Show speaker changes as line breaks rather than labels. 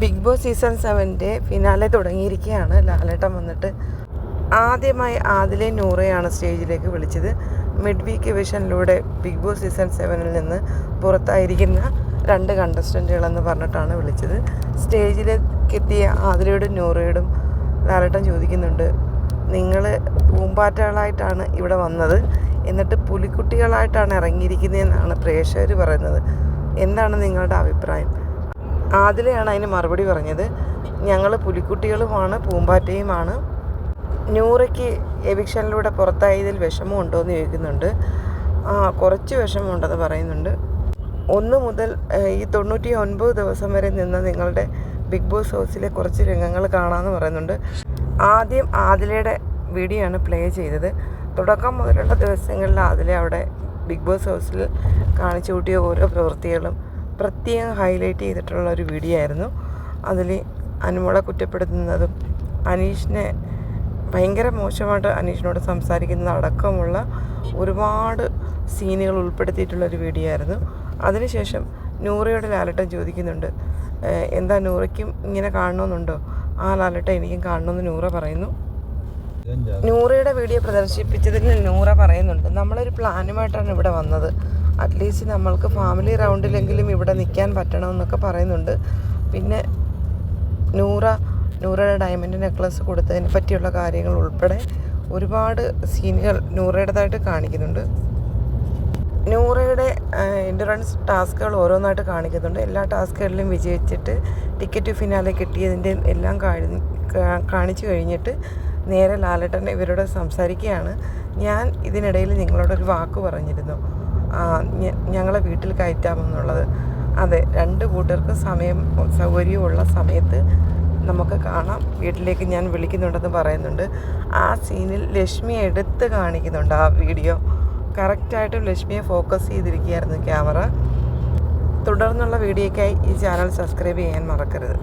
Big Boss season സെവന്റെ finale തുടങ്ങിയിരിക്കുകയാണ്. ലാലേട്ടൻ വന്നിട്ട് ആദ്യമായി ആദിലെ നൂറയാണ് സ്റ്റേജിലേക്ക് വിളിച്ചത്. മിഡ് വീക്ക് വിഷനിലൂടെ ബിഗ് ബോസ് സീസൺ സെവനിൽ നിന്ന് പുറത്തായിരിക്കുന്ന രണ്ട് കണ്ടസ്റ്റന്റുകളെന്ന് പറഞ്ഞിട്ടാണ് വിളിച്ചത്. സ്റ്റേജിലേക്ക് എത്തിയ ആദിലയോടും നൂറയോടും ലാലേട്ടൻ ചോദിക്കുന്നുണ്ട് നിങ്ങൾ പൂമ്പാറ്റകളായിട്ടാണ് ഇവിടെ വന്നത്? എന്നിട്ട് പുലിക്കുട്ടികളായിട്ടാണ് ഇറങ്ങിയിരിക്കുന്നതെന്നാണ് പ്രേക്ഷകർ പറയുന്നത്. എന്താണ് നിങ്ങളുടെ അഭിപ്രായം? ആദിലയാണ് അതിന് മറുപടി പറഞ്ഞത്. ഞങ്ങൾ പുലിക്കുട്ടികളുമാണ് പൂമ്പാറ്റയുമാണ്. നൂറയ്ക്ക് എവിക്ഷനിലൂടെ പുറത്തായതിൽ വിഷമമുണ്ടോ എന്ന് ചോദിക്കുന്നുണ്ട്. കുറച്ച് വിഷമമുണ്ടെന്ന് പറയുന്നുണ്ട്. ഒന്ന് മുതൽ ഈ തൊണ്ണൂറ്റി ഒൻപത് ദിവസം വരെ നിന്ന് നിങ്ങളുടെ ബിഗ് ബോസ് ഹൗസിലെ കുറച്ച് രംഗങ്ങൾ കാണാമെന്ന് പറയുന്നുണ്ട്. ആദ്യം ആദിലയുടെ വീഡിയോ ആണ് പ്ലേ ചെയ്തത്. തുടക്കം മുതലുള്ള ദിവസങ്ങളിൽ ആദില അവിടെ ബിഗ് ബോസ് ഹൗസിൽ കാണിച്ചു കൂട്ടിയ ഓരോ പ്രവൃത്തികളും പ്രത്യേകം ഹൈലൈറ്റ് ചെയ്തിട്ടുള്ള ഒരു വീഡിയോ ആയിരുന്നു. അതിൽ അനുമോളെ കുറ്റപ്പെടുത്തുന്നതും അനീഷിനെ ഭയങ്കര മോശമായിട്ട് അനീഷിനോട് സംസാരിക്കുന്നത് അടക്കമുള്ള ഒരുപാട് സീനുകൾ ഉൾപ്പെടുത്തിയിട്ടുള്ള ഒരു വീഡിയോ ആയിരുന്നു. അതിനുശേഷം നൂറയോട് ലാലട്ടൻ ചോദിക്കുന്നുണ്ട് എന്താ നൂറയ്ക്കും ഇങ്ങനെ കാണണമെന്നുണ്ടോ ആ ലാലട്ടൻ എനിക്കും കാണണമെന്ന് നൂറ പറയുന്നു. നൂറയുടെ വീഡിയോ പ്രദർശിപ്പിച്ചതിൽ നൂറ പറയുന്നുണ്ട്. നമ്മളൊരു പ്ലാനുമായിട്ടാണ് ഇവിടെ വന്നത്. അറ്റ്ലീസ്റ്റ് നമ്മൾക്ക് ഫാമിലി റൗണ്ടിലെങ്കിലും ഇവിടെ നിൽക്കാൻ പറ്റണമെന്നൊക്കെ പറയുന്നുണ്ട്. പിന്നെ നൂറ നൂറയുടെ ഡയമണ്ട് നെക്ലസ് കൊടുത്തതിനെ പറ്റിയുള്ള കാര്യങ്ങൾ ഉൾപ്പെടെ ഒരുപാട് സീനുകൾ നൂറയുടേതായിട്ട് കാണിക്കുന്നുണ്ട്. നൂറയുടെ എൻഡുറൻസ് ടാസ്കുകൾ ഓരോന്നായിട്ട് കാണിക്കുന്നുണ്ട്. എല്ലാ ടാസ്കുകളിലും വിജയിച്ചിട്ട് ടിക്കറ്റ് ഫിനാലെ കിട്ടിയതിന്റെ എല്ലാം കാണി- കാണിച്ചു കഴിഞ്ഞിട്ട് നേരെ ലാലട്ടൻ ഇവരോട് സംസാരിക്കുകയാണ്. ഞാൻ ഇതിനിടയിൽ നിങ്ങളോടൊരു വാക്ക് പറഞ്ഞിരുന്നു. ഞങ്ങളെ വീട്ടിൽ കയറ്റാമെന്നുള്ളത്. അതെ രണ്ട് കൂട്ടർക്ക് സമയം സൗകര്യമുള്ള സമയത്ത് നമുക്ക് കാണാം. വീട്ടിലേക്ക് ഞാൻ വിളിക്കുന്നുണ്ടെന്ന് പറയുന്നുണ്ട്. ആ സീനിൽ ലക്ഷ്മി എടുത്ത് കാണിക്കുന്നുണ്ട് ആ വീഡിയോ. കറക്റ്റായിട്ടും ലക്ഷ്മിയെ ഫോക്കസ് ചെയ്തിരിക്കുകയായിരുന്നു ക്യാമറ. തുടർന്നുള്ള വീഡിയോയ്ക്കായി ഈ ചാനൽ സബ്സ്ക്രൈബ് ചെയ്യാൻ മറക്കരുത്.